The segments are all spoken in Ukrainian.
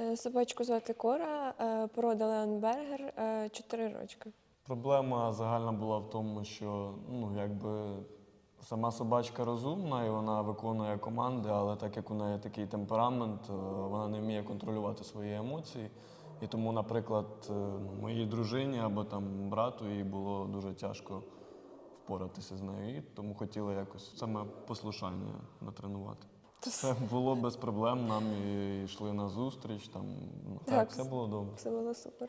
Е, Собачку звати Кора, е, порода Леонбергер, 4 рочки. Проблема загальна була в тому, що ну, якби сама собачка розумна і вона виконує команди, але так як у неї такий темперамент, е, вона не вміє контролювати свої емоції. І тому, наприклад, е, ну, моїй дружині або там брату їй було дуже тяжко впоратися з нею. І тому хотіли якось саме послушання натренувати. Це було без проблем, нам і йшли на зустріч, там ну, так, Так. все було добре. Все було супер.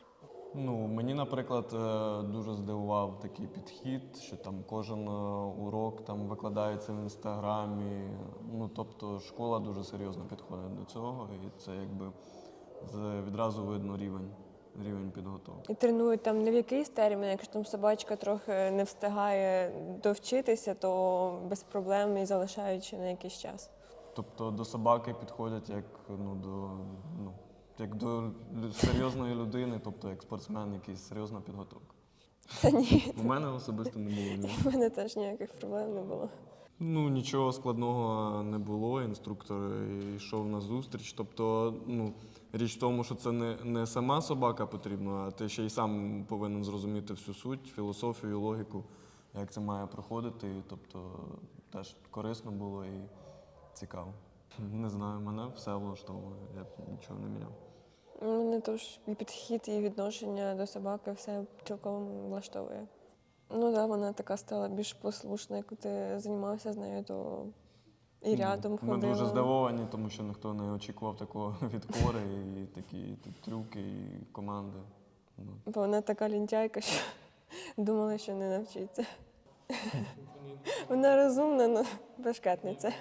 Ну, мені, наприклад, е, дуже здивував такий підхід, що там кожен е, урок там викладається в інстаграмі. Ну, тобто школа дуже серйозно підходить до цього, і це якби відразу видно рівень, рівень підготовки. І тренують там не в якийсь термін, якщо там собачка трохи не встигає довчитися, то без проблем і залишаючи на якийсь час. Тобто до собаки підходять як ну, до, ну, як до серйозної людини, тобто як спортсмен, якийсь серйозна підготовка. Та ні, У мене особисто не було ні. в мене теж ніяких проблем не було. Ну, нічого складного не було. Інструктор йшов на зустріч. Тобто, ну, річ в тому, що це не, не сама собака потрібна, а ти ще й сам повинен зрозуміти всю суть, філософію, логіку, як це має проходити. Тобто, теж корисно було і цікаво. Не знаю, мене все влаштовує, я нічого не міняв. Мене теж і підхід, і відношення до собаки все цілком влаштовує. Ну так, да, вона така стала більш послушна, як ти займався з нею, то і рядом ходила. Ми дуже здивовані, тому що ніхто не очікував такого від кори, і такі тут трюки, і команди. Ну, Бо вона така лінтяйка, що думала, що не навчиться. Вона розумна, але бешкетниця.